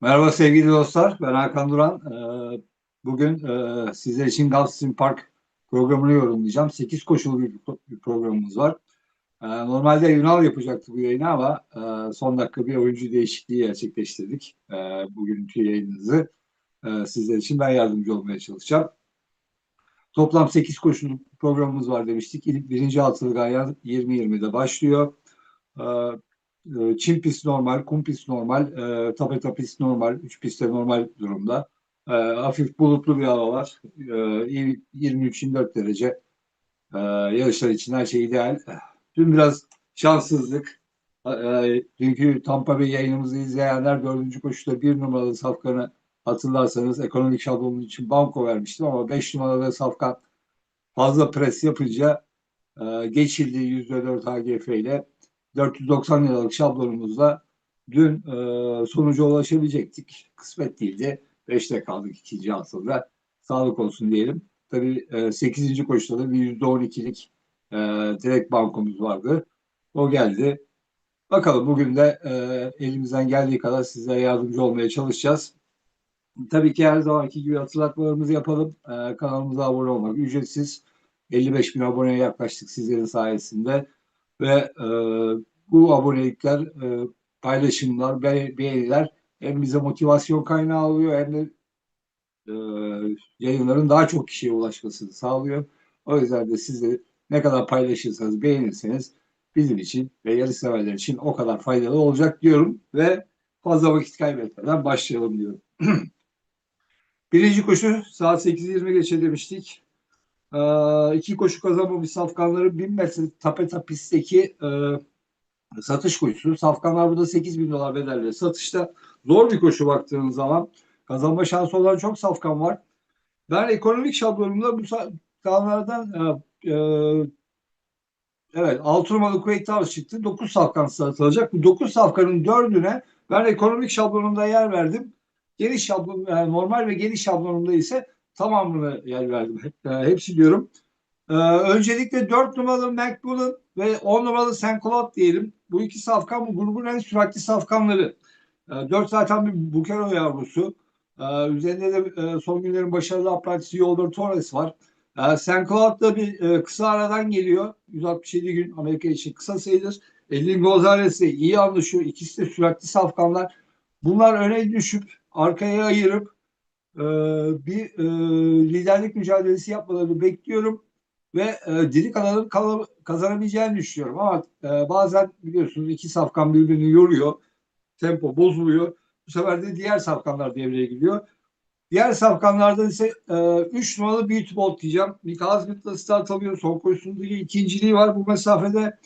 Merhaba sevgili dostlar, ben Hakan Duran. Ee, Bugün e, sizler için Gulfstream Park programını yorumlayacağım. 8 koşulu bir, programımız var. Ee, Normalde Yunan yapacaktı bu yayını ama e, son dakika bir oyuncu değişikliği gerçekleştirdik. E, Bugünkü yayınınızı sizler için ben yardımcı olmaya çalışacağım. Toplam 8 koşulu programımız var demiştik. İlk birinci altılı ganyan 20-20'de başlıyor. Ee, e, Çim pist normal, kum pist normal, e, tapeta pist normal, üç pist de normal durumda. E, hafif bulutlu bir hava var. E, 23-24 derece. E, yarışlar için her şey ideal. Dün biraz şanssızlık. E, dünkü Tampa Bay yayınımızı izleyenler dördüncü koşuda bir numaralı safkanı hatırlarsanız ekonomik şablonun için banko vermiştim ama beş numaralı safkan fazla pres yapınca e, geçildi %4 HGF ile 490 liralık şablonumuzla dün e, sonuca ulaşabilecektik. Kısmet değildi. 5'te kaldık ikinci altında. Sağlık olsun diyelim. Tabii e, 8. koşuda da bir %12'lik e, direkt bankomuz vardı. O geldi. Bakalım bugün de e, elimizden geldiği kadar sizlere yardımcı olmaya çalışacağız. Tabii ki her zamanki gibi hatırlatmalarımızı yapalım. E, kanalımıza abone olmak ücretsiz. 55 bin aboneye yaklaştık sizlerin sayesinde ve e, bu abonelikler, e, paylaşımlar, be, beğeniler hem bize motivasyon kaynağı oluyor hem de e, yayınların daha çok kişiye ulaşmasını sağlıyor. O yüzden de siz de ne kadar paylaşırsanız, beğenirseniz bizim için ve yarış severler için o kadar faydalı olacak diyorum ve fazla vakit kaybetmeden başlayalım diyorum. Birinci koşu saat 8.20 geçe demiştik. Ee, iki koşu kazanmamış safkanların 1000 metre tapeta pistteki e, satış koşusu. Safkanlar burada 8 bin dolar bedelle satışta. Zor bir koşu baktığınız zaman. Kazanma şansı olan çok safkan var. Ben ekonomik şablonumda bu safkanlardan e, e, evet 6 numaralı Kuwait Towers çıktı. 9 safkan satılacak. Bu 9 safkanın 4'üne ben ekonomik şablonumda yer verdim. Geniş şablon, yani normal ve geniş şablonumda ise tamamını yer verdim. E, hepsi diyorum. E, öncelikle 4 numaralı McBullen ve 10 numaralı. Cloud diyelim. Bu iki safkan bu grubun en süratli safkanları. E, 4 zaten bir Bukero yavrusu. E, üzerinde de e, son günlerin başarılı aprantisi Yoldur Torres var. E. Cloud da bir kısa aradan geliyor. 167 gün Amerika için kısa sayılır. Elin Gonzalez de iyi anlaşıyor. İkisi de süratli safkanlar. Bunlar öne düşüp arkaya ayırıp e, bir e, liderlik mücadelesi yapmalarını bekliyorum ve e, diri kalanın kazanabileceğini düşünüyorum. Ama e, bazen biliyorsunuz iki safkan birbirini yoruyor tempo bozuluyor. Bu sefer de diğer safkanlar devreye giriyor. Diğer safkanlardan ise 3 e, numaralı Beauty Bolt diyeceğim. Mika Azmit'la start alıyor son koşusundaki ikinciliği var bu mesafede.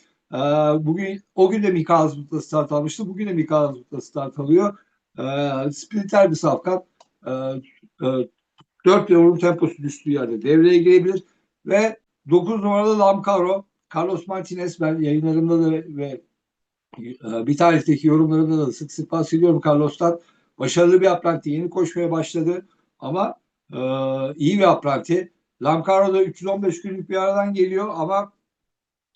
Bugün o gün de Mika Azmit'la start almıştı bugün de Mika Azmit'la start alıyor. E, bir safkan e, 4 yorum temposu düştüğü yerde devreye girebilir ve 9 numaralı Lamcaro Carlos Martinez ben yayınlarımda da ve e, bir tarihteki yorumlarımda da sık sık bahsediyorum Carlos'tan. Başarılı bir apranti. Yeni koşmaya başladı ama e, iyi bir apranti. Lamcaro da 315 günlük bir aradan geliyor ama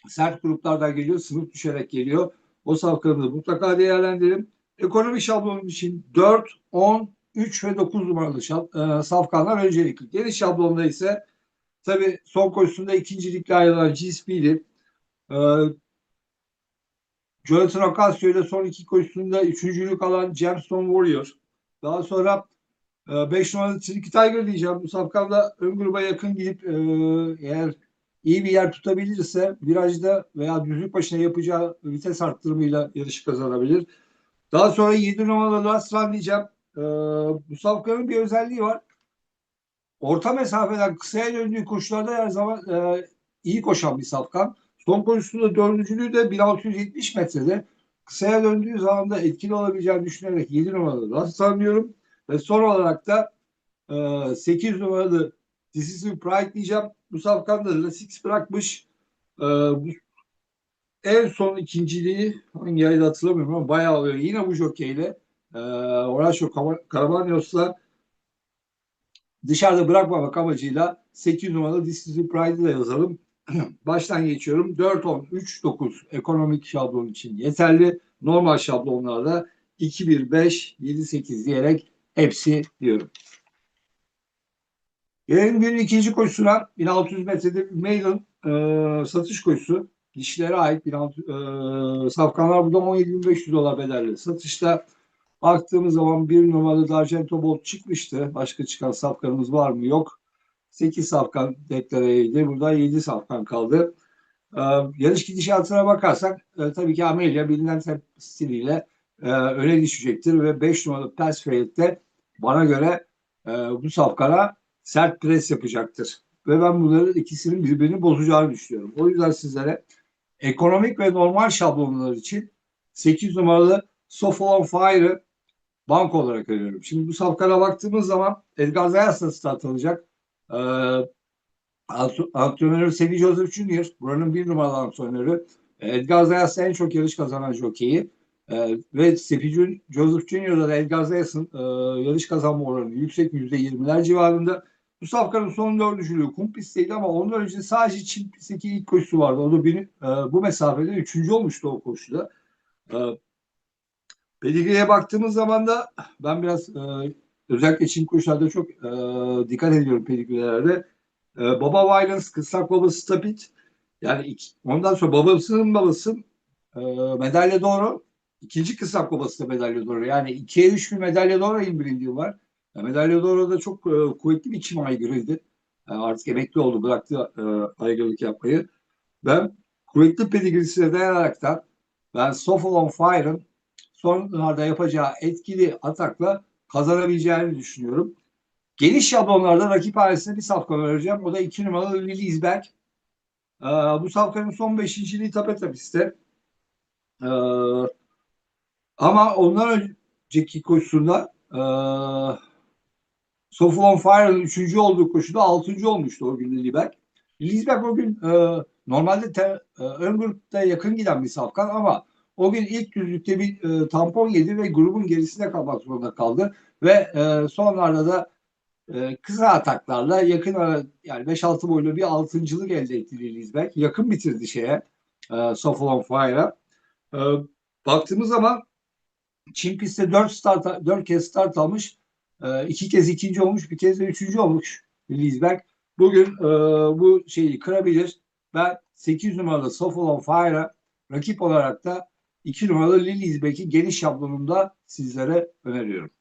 sert gruplardan geliyor. Sınıf düşerek geliyor. O safkanı mutlaka değerlendirin. Ekonomi şablonu için 4, 10, 3 ve 9 numaralı şab, e, safkanlar öncelikli. Geniş şablonda ise tabi son koşusunda ikincilikle ayrılan GSP'li e, Jonathan Ocasio ile son iki koşusunda üçüncülük alan Gemstone Warrior. Daha sonra 5 e, numaralı Tricky Tiger diyeceğim. Bu safkanla ön gruba yakın gidip e, eğer iyi bir yer tutabilirse virajda veya düzlük başına yapacağı vites arttırımıyla yarışı kazanabilir. Daha sonra 7 numaralı Last Run diyeceğim. Ee, bu safkanın bir özelliği var. Orta mesafeden kısaya döndüğü koşularda her zaman e, iyi koşan bir safkan. Son koşusunda dördüncülüğü de 1670 metrede. Kısaya döndüğü zaman da etkili olabileceğini düşünerek 7 numaralı diyorum. Ve son olarak da e, 8 numaralı Decisive Pride diyeceğim. Bu safkan da Lasix bırakmış. E, bu en son ikinciliği hangi ayda hatırlamıyorum ama bayağı oluyor. Yine bu jokeyle e, Horacio Caravanios'la dışarıda bırakmamak amacıyla 8 numaralı This is Pride'ı da yazalım. Baştan geçiyorum. 4, 10, 3, 9 ekonomik şablon için yeterli. Normal şablonlarda 2-1-5, 7-8 diyerek hepsi diyorum. Gelelim günün ikinci koşusuna 1600 metrede maiden e, satış koşusu. Dişilere ait 1600, e, safkanlar burada 17.500 dolar bedelli. Satışta baktığımız zaman bir numaralı Dargento Bolt çıkmıştı. Başka çıkan safkanımız var mı? Yok. 8 safkan deklareydi. Burada 7 safkan kaldı. Ee, yarış gidişatına bakarsak e, tabii ki Amelia bilinen stiliyle e, öne düşecektir ve 5 numaralı Persfield'de bana göre e, bu safkana sert pres yapacaktır. Ve ben bunların ikisinin birbirini bozacağını düşünüyorum. O yüzden sizlere ekonomik ve normal şablonlar için 8 numaralı Sofa on Fire'ı bank olarak öneriyorum. Şimdi bu safkana baktığımız zaman Edgar Zayas'la start alacak. Ee, antrenörü Semi Joseph Jr. Buranın bir numaralı antrenörü. Edgar Zayas en çok yarış kazanan jokeyi. Ee, ve Sepi Joseph Jr.'da da Edgar Zayas'ın e, yarış kazanma oranı yüksek %20'ler civarında. Bu safkanın son dördüncülüğü kum pistteydi ama ondan önce sadece Çin pistteki ilk koşusu vardı. O da bir, e, bu mesafede üçüncü olmuştu o koşuda. E, Pedigree'ye baktığımız zaman da ben biraz e, özellikle Çin koşularda çok e, dikkat ediyorum pedigreelerde. E, baba Violence, kısrak babası Stapit. Yani iki, ondan sonra babasının babası e, medalya doğru. İkinci kısrak babası da medalya doğru. Yani ikiye üç bir medalya doğru bilindiği var. E, medalya doğru da çok e, kuvvetli bir çim aygırıydı. E, artık emekli oldu, bıraktı e, aygırlık yapmayı. Ben kuvvetli pedigrisine dayanaraktan ben Soffle on Fire'ın sonlarda yapacağı etkili atakla kazanabileceğini düşünüyorum. Geniş şablonlarda rakip hanesine bir safkan vereceğim. O da iki numaralı Lili İzberg. Ee, bu safkanın son beşinciliği Tapeta pistte. Ee, ama ondan önceki koşusunda e, Sofu on Fire'ın üçüncü olduğu koşuda altıncı olmuştu o gün Liliberg. Liliberg o gün e, normalde te, e, ön grupta yakın giden bir safkan ama o gün ilk düzlükte bir e, tampon yedi ve grubun gerisinde kalmak zorunda kaldı. Ve e, sonlarda da e, kısa ataklarla yakın ara, yani 5-6 boylu bir altıncılık elde etti Lilizberg. Yakın bitirdi şeye e, Sofon Fire'a. E, baktığımız zaman Çin pistte 4 start 4 kez start almış. E, iki kez ikinci olmuş, bir kez de üçüncü olmuş Lilizberg. Bugün e, bu şeyi kırabilir. Ben 8 numaralı Sofon Fire'a rakip olarak da 2 numaralı Lilizberg'i geniş şablonunda sizlere öneriyorum.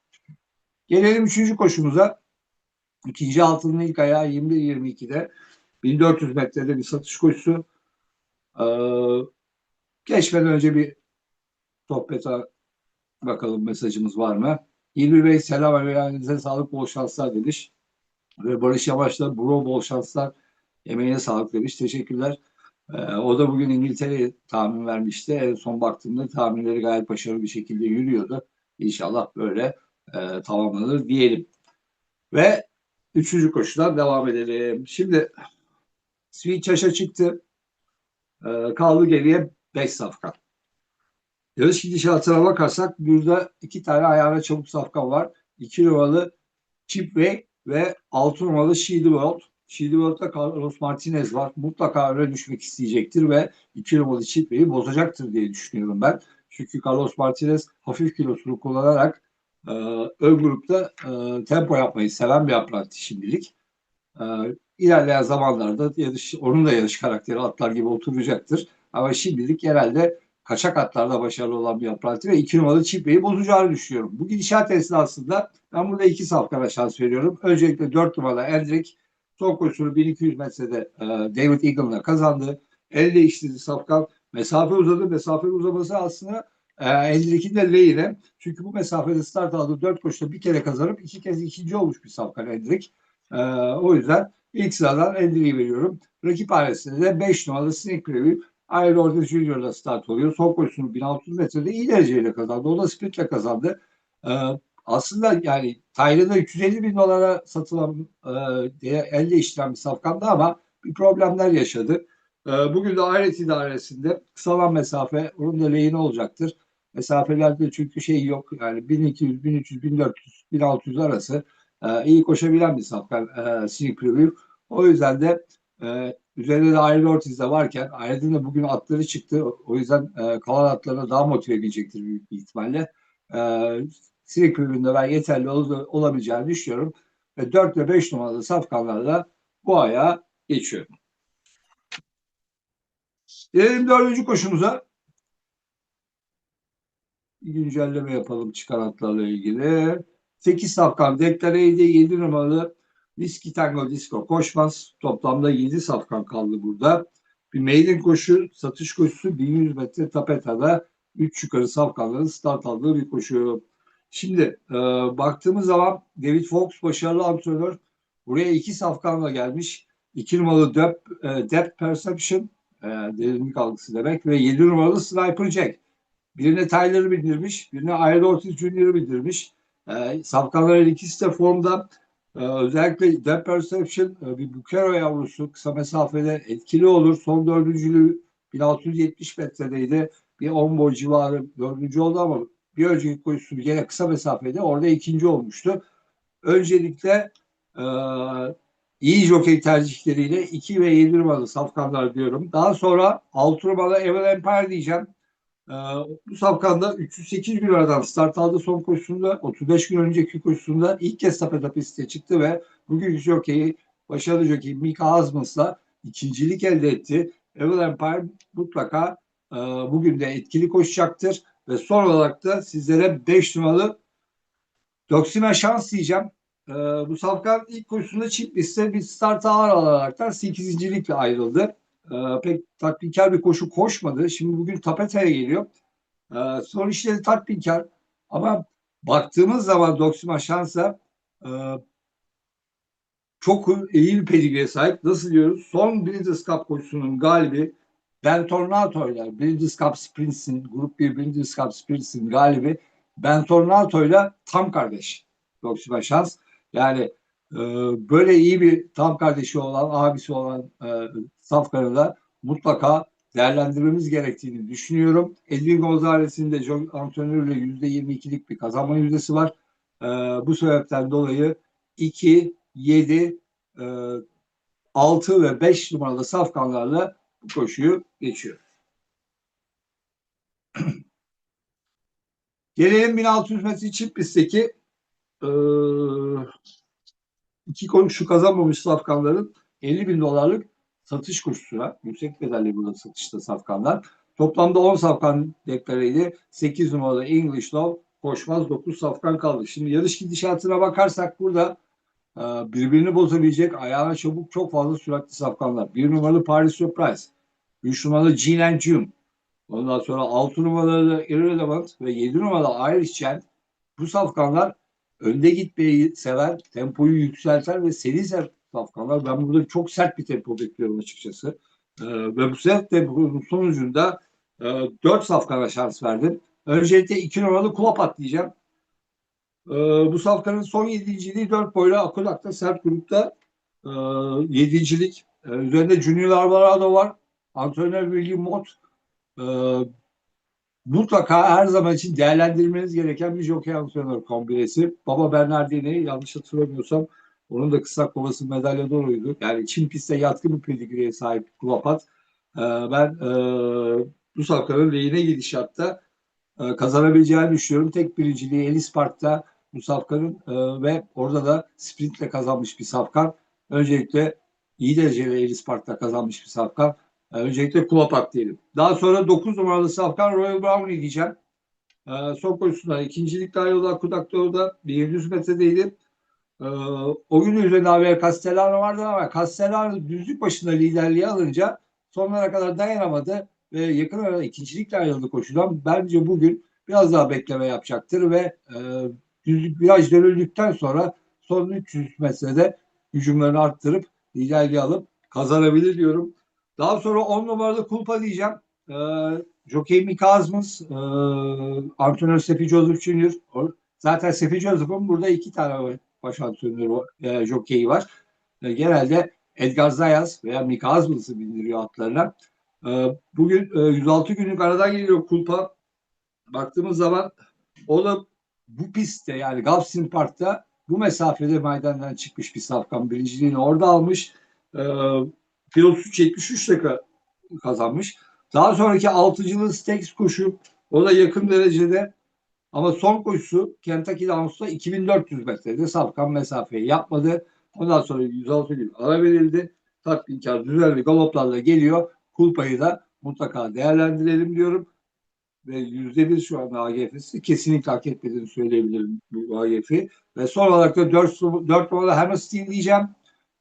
Gelelim üçüncü koşumuza. İkinci altının ilk ayağı 21-22'de 1400 metrede bir satış koşusu. Ee, geçmeden önce bir sohbete bakalım mesajımız var mı? 20 Bey selam ayağınıza sağlık bol şanslar demiş. Ve Barış Yavaş'la bro bol şanslar emeğine sağlık demiş. Teşekkürler. Ee, o da bugün İngiltere'ye tahmin vermişti. En son baktığımda tahminleri gayet başarılı bir şekilde yürüyordu. İnşallah böyle e, tamamlanır diyelim. Ve üçüncü koşudan devam edelim. Şimdi Sweet Çaş'a çıktı. E, kaldı geriye 5 safkan. Yarış gidişatına bakarsak burada iki tane ayağına çabuk safkan var. 2 numaralı Chipway ve 6 numaralı Shield World'da Carlos Martinez var. Mutlaka öne düşmek isteyecektir ve 2 numaralı Chipway'i bozacaktır diye düşünüyorum ben. Çünkü Carlos Martinez hafif kilosunu kullanarak e, ön grupta e, tempo yapmayı seven bir apranti şimdilik. E, ilerleyen zamanlarda yarış, onun da yarış karakteri atlar gibi oturacaktır. Ama şimdilik genelde kaçak atlarda başarılı olan bir apranti ve iki numaralı Çipe'yi bozacağını düşünüyorum. Bu gidişat esnasında ben burada iki safkana şans veriyorum. Öncelikle dört numaralı Eldrick son koşusunu 1200 metrede e, David Eagle'la kazandı. El değiştirdi safkan. Mesafe uzadı. Mesafe uzaması aslında e, 52 de Leyre. Çünkü bu mesafede start aldı. Dört koşuda bir kere kazanıp iki kez ikinci olmuş bir Safkan Endrik. E, o yüzden ilk sıradan Endrik'i veriyorum. Rakip ailesinde de 5 numaralı Snake Preview Ayrı orada Junior'da start oluyor. Son koşusunu 1600 metrede iyi dereceyle kazandı. O da sprintle kazandı. Ee, aslında yani Tayland'a 350 bin dolara satılan e, el değiştiren bir safkandı ama bir problemler yaşadı. E, bugün de ahiret idaresinde kısalan mesafe onun da lehine olacaktır. Mesafelerde çünkü şey yok yani 1200, 1300, 1400, 1600 arası e, iyi koşabilen bir safkan e, Sneak Preview. O yüzden de e, üzerinde de Ayrı Ortiz de varken Ayrı'nın da bugün atları çıktı. O yüzden e, kalan atlarına daha motive edecektir büyük bir ihtimalle. e, Silik üründe ben yeterli ol, olabileceğini düşünüyorum. Ve 4 ve 5 numaralı safkanlarla bu aya geçiyorum. Gelelim dördüncü koşumuza. Bir güncelleme yapalım çıkan atlarla ilgili. 8 safkan deklareydi. 7 numaralı Whiskey Tango Disco koşmaz. Toplamda 7 safkan kaldı burada. Bir maiden koşu, satış koşusu 1100 metre tapetada 3 yukarı safkanların start aldığı bir koşu. Şimdi e, baktığımız zaman David Fox başarılı antrenör. Buraya iki safkanla gelmiş. 2 numaralı Depth, e, Depth Perception e, derinlik algısı demek ve 7 numaralı Sniper Jack. Birine Tyler'ı bildirmiş, birine Iron Ortiz Jr.'ı bildirmiş. E, safkanların ikisi de formda. E, özellikle Depth Perception e, bir Bukero yavrusu kısa mesafede etkili olur. Son dördüncülüğü 1670 metredeydi. Bir 10 boy civarı dördüncü oldu ama bir önceki koşusu yine kısa mesafede orada ikinci olmuştu. Öncelikle e, iyi jokey tercihleriyle 2 ve 7 numaralı safkanlar diyorum. Daha sonra 6 numaralı Evil Empire diyeceğim. Ee, bu safkanda 308 gün aradan start aldı son koşusunda. 35 gün önceki koşusunda ilk kez tapeta piste çıktı ve bugün jokeyi başarılı jockey Mika Hazmas'la ikincilik elde etti. Evil Empire mutlaka e, bugün de etkili koşacaktır. Ve son olarak da sizlere 5 numaralı Doksime şans diyeceğim. Ee, bu safkan ilk koşusunda çift bir start ağır alaraktan 8. ayrıldı. Ee, pek tatminkar bir koşu koşmadı. Şimdi bugün Tapete'ye geliyor. Ee, son işleri tatminkar. Ama baktığımız zaman Doksima şansa e, çok iyi bir pedigriye sahip. Nasıl diyoruz? Son Breeders' Cup koşusunun galibi Ben Tornato ile Breeders' Cup Sprints'in, Grup 1 Breeders' Cup Sprints'in galibi Ben Tornato ile tam kardeş. Doksima şans. Yani e, böyle iyi bir tam kardeşi olan, abisi olan e, Safkan'ı mutlaka değerlendirmemiz gerektiğini düşünüyorum. Edwin Gonzalez'in de John antrenörüyle %22'lik bir kazanma yüzdesi var. E, bu sebepten dolayı 2, 7, e, 6 ve 5 numaralı safkanlarla koşuyu geçiyor. Gelelim 1600 metre çift pistteki e, iki koşu kazanmamış safkanların 50 bin dolarlık satış koşusuna yüksek bedelli burada satışta safkanlar. Toplamda 10 safkan deklarıydı. 8 numaralı English Love koşmaz 9 safkan kaldı. Şimdi yarış gidişatına bakarsak burada e, birbirini bozabilecek ayağına çabuk çok fazla süratli safkanlar. 1 numaralı Paris Surprise, 3 numaralı Gene and June, ondan sonra 6 numaralı Irrelevant ve 7 numaralı Irish Gent bu safkanlar önde gitmeyi sever, tempoyu yükselter ve seri sert safkanlar. Ben burada çok sert bir tempo bekliyorum açıkçası. Ee, ve bu sert temponun sonucunda e, 4 safkana şans verdim. Öncelikle 2 numaralı kulap atlayacağım. Ee, bu safkanın son yedinciliği 4 boyla Akulak'ta sert grupta e, yedincilik. Ee, üzerinde Junior Alvarado var. Antrenör William Mott. Ee, mutlaka her zaman için değerlendirmeniz gereken bir jockey antrenör kombinesi. Baba Bernardini yanlış hatırlamıyorsam onun da kısa kovası madalya doğruydu. Yani Çin pistte yatkın bir pedigriye sahip Kulapat. Ee, ben e, bu safkanın lehine gidişatta e, kazanabileceğini düşünüyorum. Tek birinciliği Ellis Park'ta bu safkanın e, ve orada da sprintle kazanmış bir safkan. Öncelikle iyi dereceli Ellis Park'ta kazanmış bir safkan. E, öncelikle Kulapak diyelim. Daha sonra 9 numaralı safkan Royal Brownie diyeceğim. E, son koşusunda ikincilikte ayrıldı Kudak'ta orada 100 metredeydi. E, o gün üzerinde abi Castellano vardı ama Castellano düzlük başında liderliği alınca sonlara kadar dayanamadı ve yakın arada ikincilikle ayrıldı koşudan. Bence bugün biraz daha bekleme yapacaktır ve e, düzlük viraj dönüldükten sonra son 300 metrede hücumlarını arttırıp liderliği alıp kazanabilir diyorum. Daha sonra 10 numaralı kulpa diyeceğim. E, Jockey Mika Azmız, e, antrenör Sefi Joseph Jr. Zaten Sefi Joseph'ın burada iki tane baş antrenörü, e, jockey'i var. E, genelde Edgar Zayas veya Mika Azmız'ı bindiriyor atlarına. E, bugün e, 106 günlük aradan geliyor kulpa. Baktığımız zaman o da bu pistte yani Gulfstream Park'ta bu mesafede meydandan çıkmış bir safkan. Birinciliğini orada almış. E, Pilot 73 dakika kazanmış. Daha sonraki altıcılı Stakes koşu o da yakın derecede Ama son koşusu Kentucky Downs'ta 2400 metrede safkan mesafeyi yapmadı. Ondan sonra 106 gün ara verildi. Tatminkar düzenli galoplarla geliyor. Kulpayı da mutlaka değerlendirelim diyorum. Ve yüzde bir şu anda AGF'si kesinlikle hak etmediğini söyleyebilirim bu AGF'yi. Ve son olarak da 4, 4 numaralı Hammerstein diyeceğim.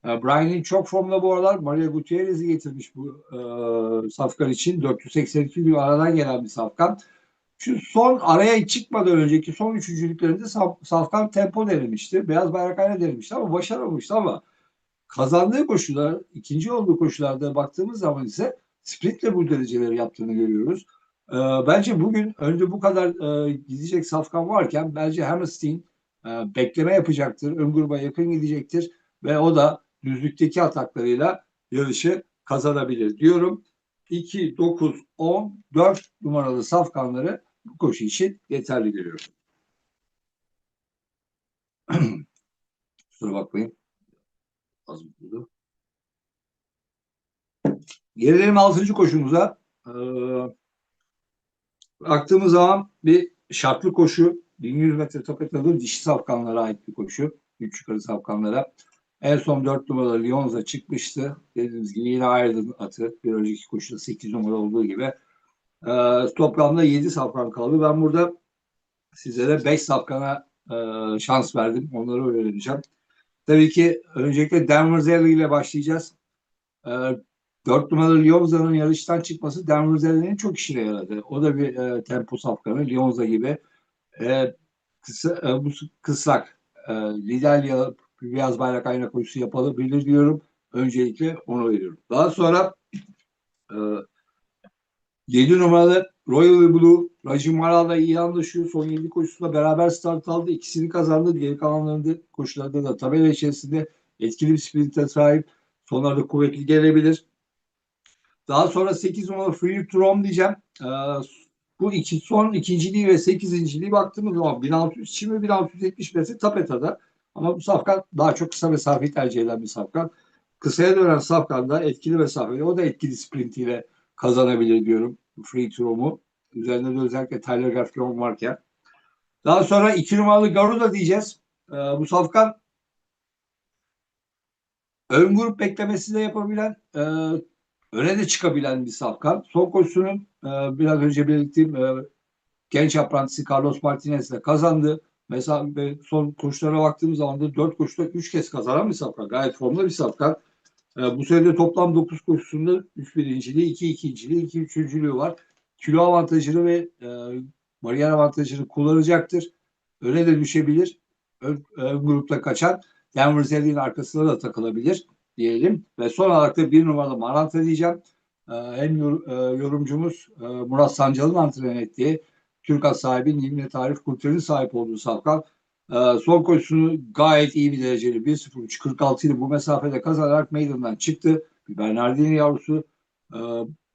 E, Brian'in çok formda bu aralar. Maria Gutierrez'i getirmiş bu e, safkan için. 482 gün aradan gelen bir safkan. Şu son araya çıkmadan önceki son üçüncülüklerinde Saf, Safkan tempo denemişti. Beyaz bayrakhane denemişti ama başaramamıştı ama kazandığı koşular, ikinci olduğu koşularda baktığımız zaman ise sprintle bu dereceleri yaptığını görüyoruz. E, bence bugün önce bu kadar e, gidecek Safkan varken bence Hammerstein e, bekleme yapacaktır. Ön gruba yakın gidecektir ve o da düzlükteki ataklarıyla yarışı kazanabilir diyorum. 2, 9, 10, 4 numaralı safkanları bu koşu için yeterli görüyorum. Kusura bakmayın. Az buldu. Gelelim 6. koşumuza. Ee, baktığımız zaman bir şartlı koşu. 1100 metre tapetalı dişi safkanlara ait bir koşu. Üç yukarı safkanlara. En son 4 numaralı Lyonza çıkmıştı. Dediğimiz gibi yine ayrıldın atı. Bir önceki koşuda 8 numara olduğu gibi. Ee, toplamda 7 safkan kaldı. Ben burada sizlere 5 safkana e, şans verdim. Onları öğreneceğim. Tabii ki öncelikle Denver Zelle ile başlayacağız. E, 4 numaralı Lyonza'nın yarıştan çıkması Denver Zelle'nin çok işine yaradı. O da bir e, tempo safkanı. Lyonza gibi. E, kısa, e, bu kıslak e, lider beyaz bayrak ayna koşusu yapabilir diyorum. Öncelikle onu veriyorum. Daha sonra e, 7 numaralı Royal Blue Rajim Maral'la iyi anlaşıyor. Son 7 koşusunda beraber start aldı. İkisini kazandı. Geri kalanlarında koşularda da tabela içerisinde etkili bir sprinte sahip. Sonlarda kuvvetli gelebilir. Daha sonra 8 numaralı Free Trom diyeceğim. Ee, bu iki, son ikinciliği ve sekizinciliği baktığımız zaman 1600 çim ve 1670 metre tapetada. Ama bu safkan daha çok kısa mesafeyi tercih eden bir safkan. Kısaya dönen safkan da etkili mesafeli. O da etkili sprintiyle kazanabilir diyorum free throw'umu. Üzerinde de özellikle Tyler Gaffron varken. Daha sonra iki numaralı Garuda diyeceğiz. Ee, bu safkan ön grup beklemesi de yapabilen e, öne de çıkabilen bir safkan. Son koşusunun e, biraz önce belirttiğim e, genç apprentisi Carlos Martinez ile kazandı. Mesela son koşulara baktığımız zaman da 4 koşuda 3 kez kazanan bir safkan. Gayet formda bir safkan. E, bu sene toplam 9 koşusunda 3 birinciliği, 2 ikinciliği, 2 üçüncülüğü var. Kilo avantajını ve e, bariyer avantajını kullanacaktır. Öne de düşebilir. Ön, ön grupta kaçan Denver Zelli'nin arkasına da takılabilir diyelim. Ve son olarak da bir numaralı Maranta diyeceğim. E, en yor, e, yorumcumuz e, Murat Sancal'ın antren ettiği Türk sahibi Nimle Tarif Kurtar'ın sahip olduğu Safkan ee, son koşusunu gayet iyi bir dereceli 1.03 46 ile bu mesafede kazanarak meydandan çıktı. Bernardini yavrusu. Ee,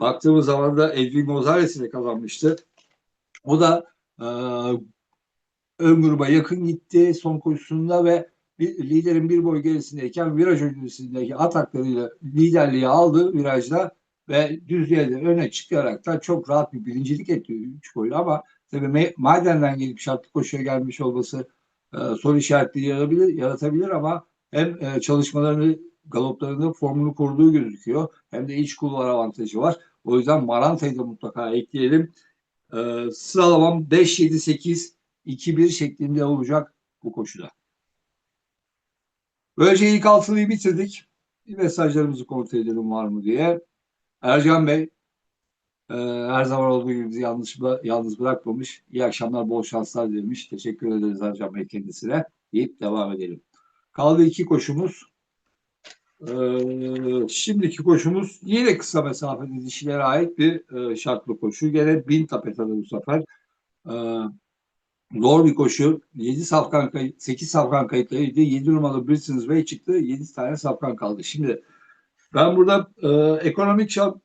baktığımız zaman da Edwin Gonzalez ile kazanmıştı. O da e, ön gruba yakın gitti son koşusunda ve bir, liderin bir boy gerisindeyken viraj öncesindeki ataklarıyla liderliği aldı virajda ve düzlüğe de öne çıkarak da çok rahat bir birincilik etti 3 boylu ama tabii Mayden'den gelip şartlı koşuya gelmiş olması e, soru işaretleri yaratabilir, yaratabilir ama hem e, çalışmalarını galoplarını formunu kurduğu gözüküyor. Hem de iç kulvar avantajı var. O yüzden Maranta'yı da mutlaka ekleyelim. E, sıralamam 5-7-8 2-1 şeklinde olacak bu koşuda. Böylece ilk altılıyı bitirdik. Bir mesajlarımızı kontrol edelim var mı diye. Ercan Bey ee, her zaman olduğu gibi bizi yalnız, yalnız bırakmamış. İyi akşamlar, bol şanslar demiş. Teşekkür ederiz Ercan Bey kendisine. Deyip devam edelim. Kaldı iki koşumuz. Ee, şimdiki koşumuz yine kısa mesafede dişilere ait bir e, şartlı koşu. Gene bin tapetada bu sefer. Ee, zor bir koşu. 7 safkan kayıt, 8 safkan kayıtlıydı. 7 numaralı Britain's Way çıktı. 7 tane safkan kaldı. Şimdi ben burada e, ekonomik şart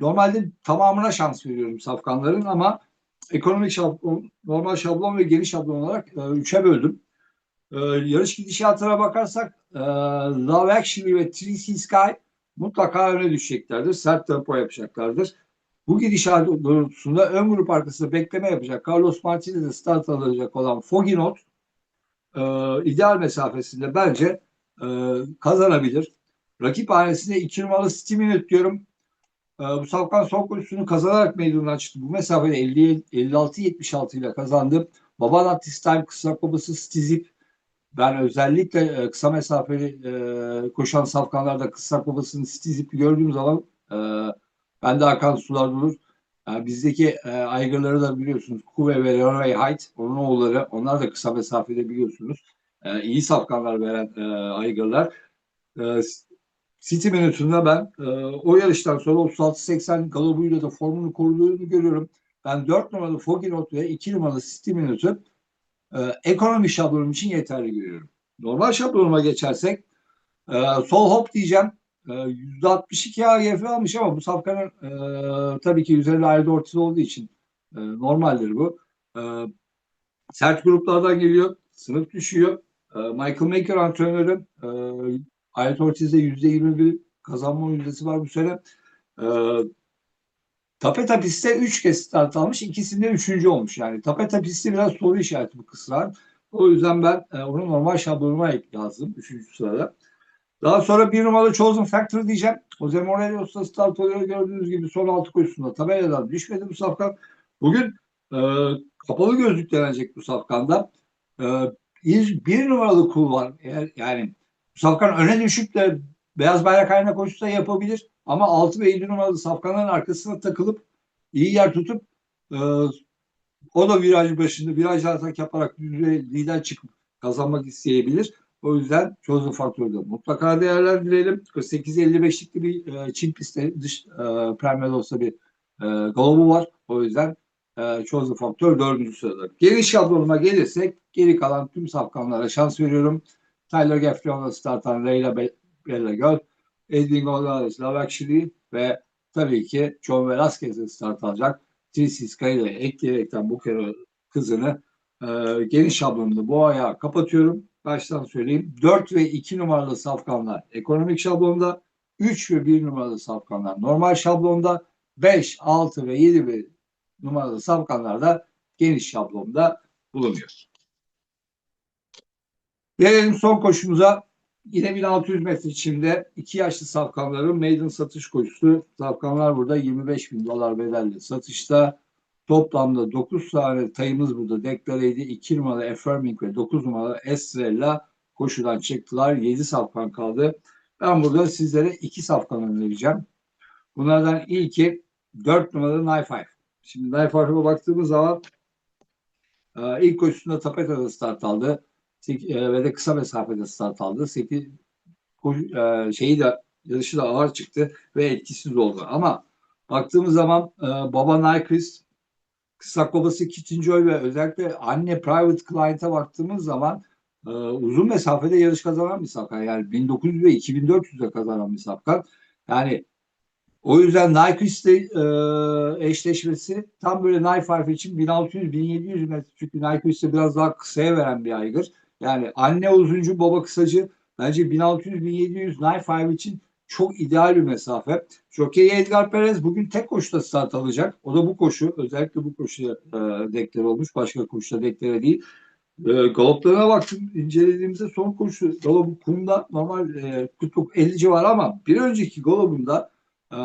Normalde tamamına şans veriyorum safkanların ama ekonomik şablon, normal şablon ve geniş şablon olarak e, üçe böldüm. E, yarış gidişatına bakarsak e, Love Actually ve Three Sky mutlaka öne düşeceklerdir. Sert tempo yapacaklardır. Bu gidişat doğrultusunda ön grup arkasında bekleme yapacak. Carlos Martinez'e start alacak olan Foginot e, ideal mesafesinde bence e, kazanabilir. Rakip hanesinde 2 numaralı Stiminut diyorum. E, bu Safkan son koşusunu kazanarak meydana çıktı. Bu mesafede 56-76 ile kazandı. Baban Time kısa babası Stizip ben özellikle e, kısa mesafeli e, koşan safkanlarda kısa babasının Stizip'i gördüğüm zaman e, ben de akan sular durur. Yani bizdeki e, aygırları da biliyorsunuz. Kuve ve Leonway Height, onun oğulları. Onlar da kısa mesafede biliyorsunuz. E, iyi safkanlar veren e, aygırlar. E, City menüsünde ben e, o yarıştan sonra 36-80 galobuyla da formunu koruduğunu görüyorum. Ben 4 numaralı Foginot ve 2 numaralı City menüsü e, ekonomi şablonum için yeterli görüyorum. Normal şablonuma geçersek e, sol hop diyeceğim. E, %62 AGF almış ama bu safkanın e, tabii ki üzerinde ayrı ortiz olduğu için e, normaldir bu. E, sert gruplardan geliyor. Sınıf düşüyor. E, Michael Maker antrenörü e, Ayet Ortiz'de %21 kazanma yüzdesi var bu sene. E, Tapeta pistte 3 kez start almış. ikisinde 3. olmuş. Yani Tapeta pisti biraz soru işareti bu kısrar. O yüzden ben e, onu normal şablonuma yazdım 3. sırada. Daha sonra bir numaralı Chosen Factor diyeceğim. Jose Morelos'ta start oluyor gördüğünüz gibi son altı koşusunda tabeladan düşmedi bu safkan. Bugün e, kapalı gözlük denecek bu safkanda. E, bir, bir numaralı kul var. Eğer, yani safkan öne düşüp de beyaz bayrak haline koşusa yapabilir. Ama 6 ve 7 numaralı safkanların arkasına takılıp iyi yer tutup e, o da viraj başında viraj atak yaparak lider çıkıp kazanmak isteyebilir. O yüzden Chosen Faktör'de mutlaka değerlendirelim. 48-55'likli bir e, Çin pistte dış e, Premedos'ta bir e, globu var. O yüzden e, Chosen Faktör dördüncü sırada. Geri şablonuma gelirsek geri kalan tüm safkanlara şans veriyorum. Tyler Gaffrey'onla startan Reyla Bella Göl, Edwin Gonzalez, Actually ve tabii ki John Velasquez'e start alacak. Trisis Kaya'yı ekleyerekten bu kere kızını e, geniş şablonunda bu ayağı kapatıyorum baştan söyleyeyim. 4 ve 2 numaralı safkanlar ekonomik şablonda, 3 ve 1 numaralı safkanlar normal şablonda, 5, 6 ve 7 ve numaralı safkanlar da geniş şablonda bulunuyor. Gelelim son koşumuza. Yine 1600 metre içinde iki yaşlı safkanların maiden satış koşusu. Safkanlar burada 25 bin dolar bedelli satışta. Toplamda 9 tane tayımız burada deklareydi. 2 numaralı Affirming ve 9 numaralı Estrella koşudan çıktılar. 7 safkan kaldı. Ben burada sizlere 2 safkan önereceğim. Bunlardan ilki 4 numaralı Knife Five. Şimdi Knife Five'a baktığımız zaman e, ilk koşusunda Tapeta'da start aldı. E, ve de kısa mesafede start aldı. 8 e, şeyi de yarışı da ağır çıktı ve etkisiz oldu. Ama baktığımız zaman Baba Nyquist kısa babası Kittinjoy ve özellikle anne private client'a baktığımız zaman e, uzun mesafede yarış kazanan bir safkan. Yani 1900 ve 2400'de kazanan bir safkan. Yani o yüzden Nyquist'le e, eşleşmesi tam böyle Nike için 1600-1700 metre. Çünkü Nyquist'e biraz daha kısaya veren bir aygır. Yani anne uzuncu baba kısacı bence 1600-1700 Nike için çok ideal bir mesafe. Jockey Edgar Perez bugün tek koşuda start alacak. O da bu koşu. Özellikle bu koşuya e, deklar olmuş. Başka koşuda deklare değil. E, galoplarına baktım. incelediğimizde son koşu galobu kumda normal e, 50 civarı ama bir önceki galobunda e,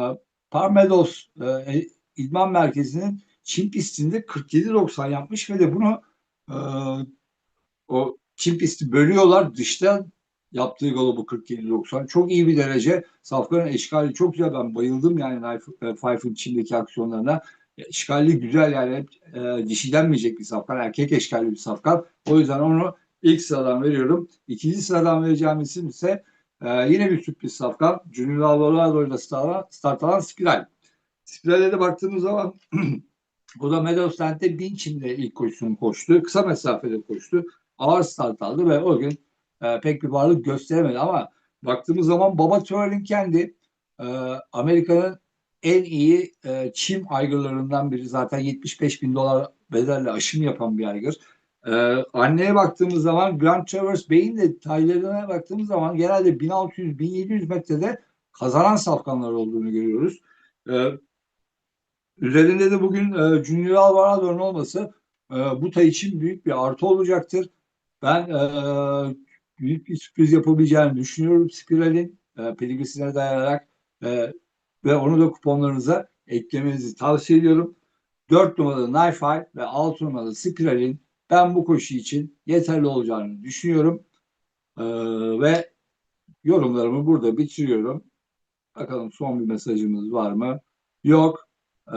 Parmedos e, e, İdman Merkezi'nin Çin pistinde 47.90 yapmış ve de bunu e, o Çin pisti bölüyorlar. Dışta Yaptığı gol bu 47-90. Çok iyi bir derece. Safkan'ın eşkali çok güzel. Ben bayıldım yani Pfeiffer'ın içindeki aksiyonlarına. Eşkali güzel yani hep e, dişilenmeyecek bir safkan. Erkek eşkali bir safkan. O yüzden onu ilk sıradan veriyorum. İkinci sıradan vereceğim isim ise e, yine bir sürpriz safkan. Junior Alvarado ile start, alan Spiral. Spiral'e de baktığımız zaman o da Meadowsland'de Binçin'de ilk koşusunu koştu. Kısa mesafede koştu. Ağır start aldı ve o gün e, pek bir varlık gösteremedi ama baktığımız zaman Baba Turner'in kendi e, Amerika'nın en iyi e, çim aygırlarından biri zaten 75 bin dolar bedelle aşım yapan bir aygır. Ee, anneye baktığımız zaman Grand Traverse Bay'in de taylarına baktığımız zaman genelde 1600-1700 metrede kazanan safkanlar olduğunu görüyoruz. Ee, Üzerinde de bugün e, Junior Alvarado'nun olması e, Buta için büyük bir artı olacaktır. Ben e, büyük bir sürpriz yapabileceğini düşünüyorum Spiral'in e, pedigrisine dayanarak e, ve onu da kuponlarınıza eklemenizi tavsiye ediyorum. 4 numaralı Knifey ve 6 numaralı Spiral'in ben bu koşu için yeterli olacağını düşünüyorum. E, ve yorumlarımı burada bitiriyorum. Bakalım son bir mesajımız var mı? Yok. Ee,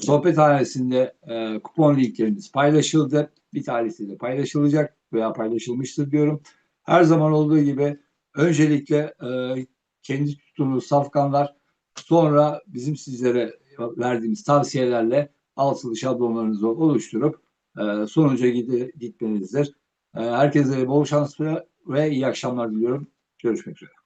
sohbethanesinde e, kupon linklerimiz paylaşıldı. Bir tanesi de paylaşılacak veya paylaşılmıştır diyorum. Her zaman olduğu gibi öncelikle e, kendi tuttuğunuz safkanlar sonra bizim sizlere verdiğimiz tavsiyelerle altılı şablonlarınızı oluşturup e, sonuca gitmenizdir. E, herkese bol şans ve iyi akşamlar diliyorum. Görüşmek üzere.